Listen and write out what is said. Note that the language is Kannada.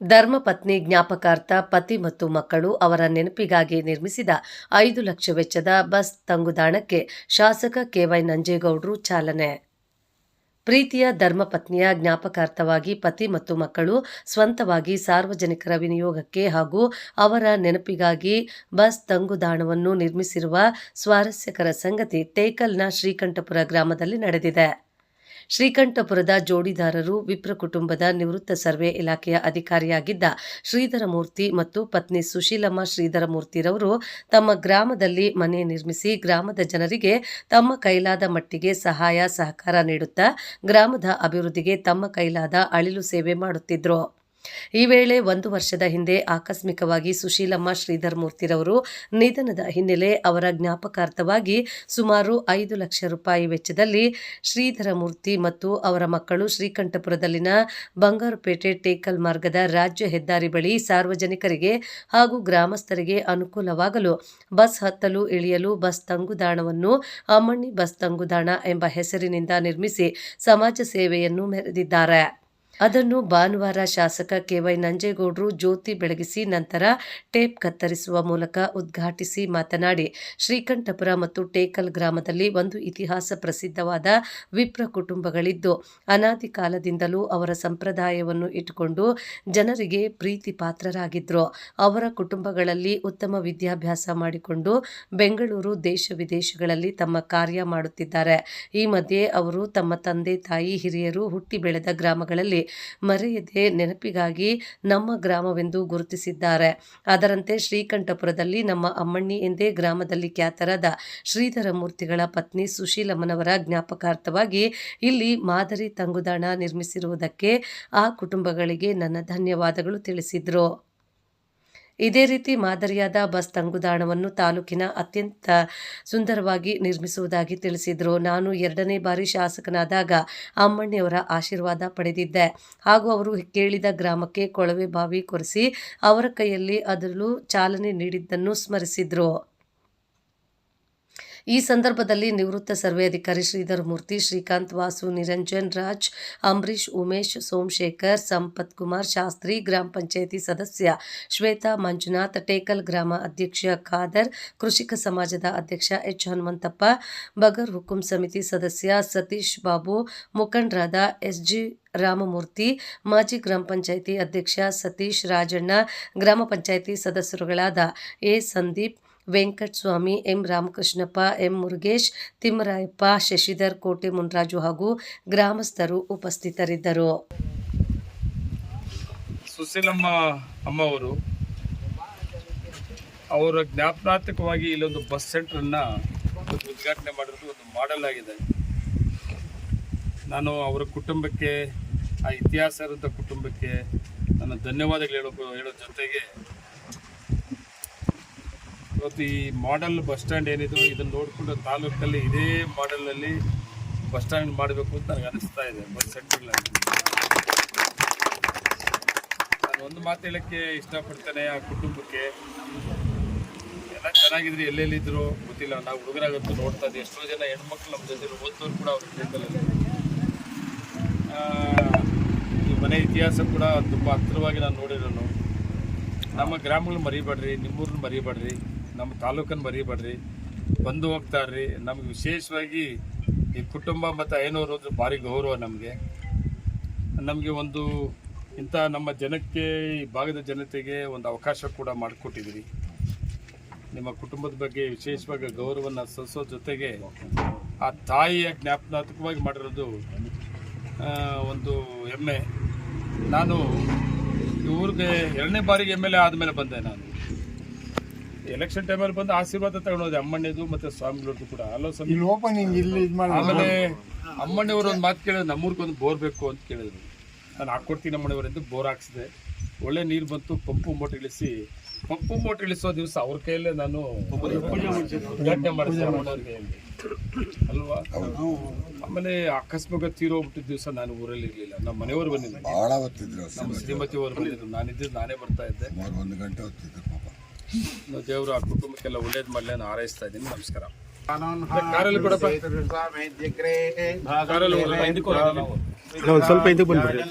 ಧರ್ಮಪತ್ನಿ ಜ್ಞಾಪಕಾರ್ಥ ಪತಿ ಮತ್ತು ಮಕ್ಕಳು ಅವರ ನೆನಪಿಗಾಗಿ ನಿರ್ಮಿಸಿದ ಐದು ಲಕ್ಷ ವೆಚ್ಚದ ಬಸ್ ತಂಗುದಾಣಕ್ಕೆ ಶಾಸಕ ಕೆವೈ ನಂಜೇಗೌಡರು ಚಾಲನೆ. ಪ್ರೀತಿಯ ಧರ್ಮಪತ್ನಿಯ ಜ್ಞಾಪಕಾರ್ಥವಾಗಿ ಪತಿ ಮತ್ತು ಮಕ್ಕಳು ಸ್ವಂತವಾಗಿ ಸಾರ್ವಜನಿಕರ ವಿನಿಯೋಗಕ್ಕೆ ಹಾಗೂ ಅವರ ನೆನಪಿಗಾಗಿ ಬಸ್ ತಂಗುದಾಣವನ್ನು ನಿರ್ಮಿಸಿರುವ ಸ್ವಾರಸ್ಯಕರ ಸಂಗತಿ ಟೇಕಲ್ನ ಶ್ರೀಕಂಠಪುರ ಗ್ರಾಮದಲ್ಲಿ ನಡೆದಿದೆ. ಶ್ರೀಕಂಠಪುರದ ಜೋಡಿದಾರರು ವಿಪ್ರ ಕುಟುಂಬದ ನಿವೃತ್ತ ಸರ್ವೆ ಇಲಾಖೆಯ ಅಧಿಕಾರಿಯಾಗಿದ್ದ ಶ್ರೀಧರಮೂರ್ತಿ ಮತ್ತು ಪತ್ನಿ ಸುಶೀಲಮ್ಮ ಶ್ರೀಧರಮೂರ್ತಿರವರು ತಮ್ಮ ಗ್ರಾಮದಲ್ಲಿ ಮನೆ ನಿರ್ಮಿಸಿ ಗ್ರಾಮದ ಜನರಿಗೆ ತಮ್ಮ ಕೈಲಾದ ಮಟ್ಟಿಗೆ ಸಹಾಯ ಸಹಕಾರ ನೀಡುತ್ತಾ ಗ್ರಾಮದ ಅಭಿವೃದ್ಧಿಗೆ ತಮ್ಮ ಕೈಲಾದ ಅಳಿಲು ಸೇವೆ ಮಾಡುತ್ತಿದ್ರು. ಈ ವೇಳೆ ಒಂದು ವರ್ಷದ ಹಿಂದೆ ಆಕಸ್ಮಿಕವಾಗಿ ಸುಶೀಲಮ್ಮ ಶ್ರೀಧರ್ ಮೂರ್ತಿರವರು ನಿಧನದ ಹಿನ್ನೆಲೆ ಅವರ ಜ್ಞಾಪಕಾರ್ಥವಾಗಿ ಸುಮಾರು ಐದು ಲಕ್ಷ ರೂಪಾಯಿ ವೆಚ್ಚದಲ್ಲಿ ಶ್ರೀಧರ ಮೂರ್ತಿ ಮತ್ತು ಅವರ ಮಕ್ಕಳು ಶ್ರೀಕಂಠಪುರದಲ್ಲಿನ ಬಂಗಾರುಪೇಟೆ ಟೇಕಲ್ ಮಾರ್ಗದ ರಾಜ್ಯ ಹೆದ್ದಾರಿ ಬಳಿ ಸಾರ್ವಜನಿಕರಿಗೆ ಹಾಗೂ ಗ್ರಾಮಸ್ಥರಿಗೆ ಅನುಕೂಲವಾಗಲು ಬಸ್ ಹತ್ತಲು ಇಳಿಯಲು ಬಸ್ ತಂಗುದಾಣವನ್ನು ಅಮ್ಮಣ್ಣಿ ಬಸ್ ತಂಗುದಾಣ ಎಂಬ ಹೆಸರಿನಿಂದ ನಿರ್ಮಿಸಿ ಸಮಾಜ ಸೇವೆಯನ್ನು ಮೆರೆದಿದ್ದಾರೆ. ಅದನ್ನು ಭಾನುವಾರ ಶಾಸಕ ಕೆವೈ ನಂಜೇಗೌಡರು ಜ್ಯೋತಿ ಬೆಳಗಿಸಿ ನಂತರ ಟೇಪ್ ಕತ್ತರಿಸುವ ಮೂಲಕ ಉದ್ಘಾಟಿಸಿ ಮಾತನಾಡಿ, ಶ್ರೀಕಂಠಪುರ ಮತ್ತು ಟೇಕಲ್ ಗ್ರಾಮದಲ್ಲಿ ಒಂದು ಇತಿಹಾಸ ಪ್ರಸಿದ್ಧವಾದ ವಿಪ್ರ ಕುಟುಂಬಗಳಿದ್ದು, ಅನಾದಿ ಕಾಲದಿಂದಲೂ ಅವರ ಸಂಪ್ರದಾಯವನ್ನು ಇಟ್ಟುಕೊಂಡು ಜನರಿಗೆ ಪ್ರೀತಿ ಪಾತ್ರರಾಗಿದ್ದರು ಅವರ ಕುಟುಂಬಗಳಲ್ಲಿ ಉತ್ತಮ ವಿದ್ಯಾಭ್ಯಾಸ ಮಾಡಿಕೊಂಡು ಬೆಂಗಳೂರು ದೇಶ ವಿದೇಶಗಳಲ್ಲಿ ತಮ್ಮ ಕಾರ್ಯ ಮಾಡುತ್ತಿದ್ದಾರೆ. ಈ ಮಧ್ಯೆ ಅವರು ತಮ್ಮ ತಂದೆ ತಾಯಿ ಹಿರಿಯರು ಹುಟ್ಟಿ ಬೆಳೆದ ಗ್ರಾಮಗಳಲ್ಲಿ ಮರೆಯದೆ ನೆನಪಿಗಾಗಿ ನಮ್ಮ ಗ್ರಾಮವೆಂದು ಗುರುತಿಸಿದ್ದಾರೆ. ಅದರಂತೆ ಶ್ರೀಕಂಠಪುರದಲ್ಲಿ ನಮ್ಮ ಅಮ್ಮಣ್ಣಿ ಎಂದೇ ಗ್ರಾಮದಲ್ಲಿ ಖ್ಯಾತರಾದ ಶ್ರೀಧರ ಮೂರ್ತಿಗಳ ಪತ್ನಿ ಸುಶೀಲಮ್ಮನವರ ಜ್ಞಾಪಕಾರ್ಥವಾಗಿ ಇಲ್ಲಿ ಮಾದರಿ ತಂಗುದಾಣ ನಿರ್ಮಿಸಿರುವುದಕ್ಕೆ ಆ ಕುಟುಂಬಗಳಿಗೆ ನನ್ನ ಧನ್ಯವಾದಗಳು ತಿಳಿಸಿದರು. ಇದೇ ರೀತಿ ಮಾದರಿಯಾದ ಬಸ್ ತಂಗುದಾಣವನ್ನು ತಾಲೂಕಿನ ಅತ್ಯಂತ ಸುಂದರವಾಗಿ ನಿರ್ಮಿಸುವುದಾಗಿ ತಿಳಿಸಿದರು. ನಾನು ಎರಡನೇ ಬಾರಿ ಶಾಸಕನಾದಾಗ ಅಮ್ಮಣ್ಣಿಯವರ ಆಶೀರ್ವಾದ ಪಡೆದಿದ್ದೆ. ಹಾಗೂ ಅವರು ಕೇಳಿದ ಗ್ರಾಮಕ್ಕೆ ಕೊಳವೆ ಬಾವಿ ಕೊರೆಸಿ ಅವರ ಕೈಯಲ್ಲಿ ಅದರಲ್ಲೂ ಚಾಲನೆ ನೀಡಿದ್ದನ್ನು ಸ್ಮರಿಸಿದರು. ಈ ಸಂದರ್ಭದಲ್ಲಿ ನಿವೃತ್ತ ಸರ್ವೆ ಅಧಿಕಾರಿ ಶ್ರೀಧರ್ ಮೂರ್ತಿ, ಶ್ರೀಕಾಂತ್ ವಾಸು, ನಿರಂಜನ್ ರಾಜ್ ಅಂಬರೀಶ್ ಉಮೇಶ್, ಸೋಮಶೇಖರ್, ಸಂಪತ್ ಕುಮಾರ್ ಶಾಸ್ತ್ರಿ, ಗ್ರಾಮ ಪಂಚಾಯಿತಿ ಸದಸ್ಯ ಶ್ವೇತಾ ಮಂಜುನಾಥ್, ಟೇಕಲ್ ಗ್ರಾಮ ಅಧ್ಯಕ್ಷ ಖಾದರ್, ಕೃಷಿಕ ಸಮಾಜದ ಅಧ್ಯಕ್ಷ ಎಚ್ ಹನುಮಂತಪ್ಪ, ಬಗರ್ ಹುಕುಂ ಸಮಿತಿ ಸದಸ್ಯ ಸತೀಶ್ ಬಾಬು, ಮುಖಂಡರಾದ ಎಸ್ಜಿ ರಾಮಮೂರ್ತಿ, ಮಾಜಿ ಗ್ರಾಮ ಪಂಚಾಯಿತಿ ಅಧ್ಯಕ್ಷ ಸತೀಶ್ ರಾಜಣ್ಣ, ಗ್ರಾಮ panchayat ಸದಸ್ಯರುಗಳಾದ A Sandeep Venkataswamy, M. Ramakrishnappa, M. Murugesh, Thimmarayappa, Shashidhar Kote Munraju ಹಾಗೂ ಗ್ರಾಮಸ್ಥರು ಉಪಸ್ಥಿತರಿದ್ದರು. ಸುಶೀಲಮ್ಮ ಅಮ್ಮವರು ಅವರ ಜ್ಞಾಪನಾರ್ಥಕವಾಗಿ ಇಲ್ಲೊಂದು ಬಸ್ ಸೆಂಟ್ರನ್ನು ಉದ್ಘಾಟನೆ ಮಾಡಿರೋದು ಒಂದು ಮಾಡೆಲ್ ಆಗಿದೆ. ನಾನು ಅವರ ಕುಟುಂಬಕ್ಕೆ, ಆ ಇತಿಹಾಸ ಕುಟುಂಬಕ್ಕೆ ನನ್ನ ಧನ್ಯವಾದಗಳು ಹೇಳೋ ಹೇಳೋ ಜೊತೆಗೆ ಇವತ್ತು ಈ ಮಾಡೆಲ್ ಬಸ್ ಸ್ಟ್ಯಾಂಡ್ ಏನಿದ್ರು ಇದನ್ನು ನೋಡಿಕೊಂಡು ತಾಲೂಕಲ್ಲಿ ಇದೇ ಮಾಡೆಲ್ನಲ್ಲಿ ಬಸ್ ಸ್ಟ್ಯಾಂಡ್ ಮಾಡಬೇಕು ಅಂತ ನನಗೆ ಅನಿಸ್ತಾ ಇದೆ ಬಸ್ ಸೆಂಟ್ರಲ್ಲಿ ನಾನು ಒಂದು ಮಾತು ಹೇಳೋಕ್ಕೆ ಇಷ್ಟಪಡ್ತೇನೆ ಆ ಕುಟುಂಬಕ್ಕೆ. ಎಲ್ಲ ಚೆನ್ನಾಗಿದ್ರು, ಎಲ್ಲೆಲ್ಲಿದ್ರು ಗೊತ್ತಿಲ್ಲ, ನಾವು ಹುಡುಗರಾಗಂತೂ ನೋಡ್ತಾ ಇದ್ದೀವಿ ಎಷ್ಟೋ ಜನ ಹೆಣ್ಮಕ್ಳು ನಮ್ಮ ಜೊತೆ ಓದೋರು ಕೂಡ ಅವ್ರ ಜೊತೆಲಿ ಈ ಮನೆ ಇತಿಹಾಸ ಕೂಡ ತುಂಬ ಹತ್ತಿರವಾಗಿ ನಾನು ನೋಡಿರೋನು. ನಮ್ಮ ಗ್ರಾಮಗಳನ್ನ ಮರಿಬೇಡ್ರಿ ನಿಮ್ಮೂರನ್ನ ಮರಿಬೇಡ್ರಿ. ನಮ್ಮ ತಾಲೂಕನ್ನು ಮರಿಬೇಡ್ರಿ. ಬಂದು ಹೋಗ್ತಾರ್ರಿ. ನಮ್ಗೆ ವಿಶೇಷವಾಗಿ ಈ ಕುಟುಂಬ ಮತ್ತು ಐನೂರು ಅಂದ್ರೆ ಭಾರಿ ಗೌರವ ನಮಗೆ. ನಮಗೆ ಒಂದು ಇಂಥ ನಮ್ಮ ಜನಕ್ಕೆ, ಈ ಭಾಗದ ಜನತೆಗೆ ಒಂದು ಅವಕಾಶ ಕೂಡ ಮಾಡಿಕೊಟ್ಟಿದ್ದೀರಿ. ನಿಮ್ಮ ಕುಟುಂಬದ ಬಗ್ಗೆ ವಿಶೇಷವಾಗಿ ಗೌರವವನ್ನು ಸಲ್ಲಿಸೋ ಜೊತೆಗೆ ಆ ತಾಯಿಯ ಜ್ಞಾಪನಾತ್ಮಕವಾಗಿ ಮಾಡಿರೋದು ಒಂದು ಹೆಮ್ಮೆ. ನಾನು ಊರ್ಗೆ ಎರಡನೇ ಬಾರಿಗೆ ಎಂ ಎಲ್ ಎ ಆದಮೇಲೆ ಬಂದೆ ನಾನು. ಎಲೆಕ್ಷನ್ ಟೈಮಲ್ಲಿ ಬಂದು ಆಶೀರ್ವಾದ ತಗೊಂಡೋದೆ ಅಮ್ಮಣ್ಣದು ಮತ್ತೆ ಸ್ವಾಮಿಗಳದ್ದು ಕೂಡ. ಅಲ್ಲೋ ಸ್ವಾಮಿ. ಇಲ್ಲಿ ಓಪನಿಂಗ್ ಇಲ್ಲಿ ಇದು ಮಾಡಿ. ಆಮೇಲೆ ಅಮ್ಮಣ್ಣವ್ರು ಒಂದು ಮಾತು ಕೇಳಿದ್ರು ನಮ್ಮೂರಿಗೆ ಒಂದು ಬೋರ್ ಬೇಕು ಅಂತ ಕೇಳಿದ್ರು. ನಾನು ಹಾಕ್ಕೊಡ್ತೀನಿ ಅಮ್ಮಣ್ಣವರಿಂದ ಬೋರ್ ಹಾಕ್ಸಿದೆ. ಒಳ್ಳೆ ನೀರು ಬಂತು ಪಂಪು ಮೋಟ್ ಇಳಿಸಿ. ಪಂಪು ಮೋಟ್ ಇಳಿಸೋ ದಿವಸ ಅವ್ರ ಕೈಯಲ್ಲೇ ನಾನು ಉದ್ಘಾಟನೆ ಮಾಡಿದ್ದೆ ಅಮ್ಮಣ್ಣವ್ರ ಕೈಯಲ್ಲಿ. ಅಲ್ವಾ? ಆಮೇಲೆ ಅಕಸ್ಮಾತ್ ತೀರೋಗ್ಬಿಟ್ಟಿದ್ದ ದಿವಸ ನಾನು ಊರಲ್ಲಿ ಇರಲಿಲ್ಲ. ನಮ್ಮ ಮನೆಯವರು ಬಂದಿದ್ದೆ ನಮ್ಮ ಶ್ರೀಮತಿ ಅವರು ಬಂದಿದ್ರು. ನಾನಿದ್ದು ನಾನೇ ಬರ್ತಾ ಇದ್ದೆ. ಒಂದು ಗಂಟೆ ಹೊತ್ತಿದ್ರು ದೇವರು ಆ ಕುಟುಂಬಕ್ಕೆಲ್ಲ ಒಳ್ಳೇದು ಮಾಡಲಿ ನಾನು ಹಾರೈಸ್ತಾ ಇದ್ದೀನಿ. ನಮಸ್ಕಾರ. ಕಾರಲ್ಲಿ ಕಾರಲ್ಲಿ. ಸ್ವಲ್ಪ ಇದಕ್ಕೆ ಬಂದ್ಬಿಡ್ರಿ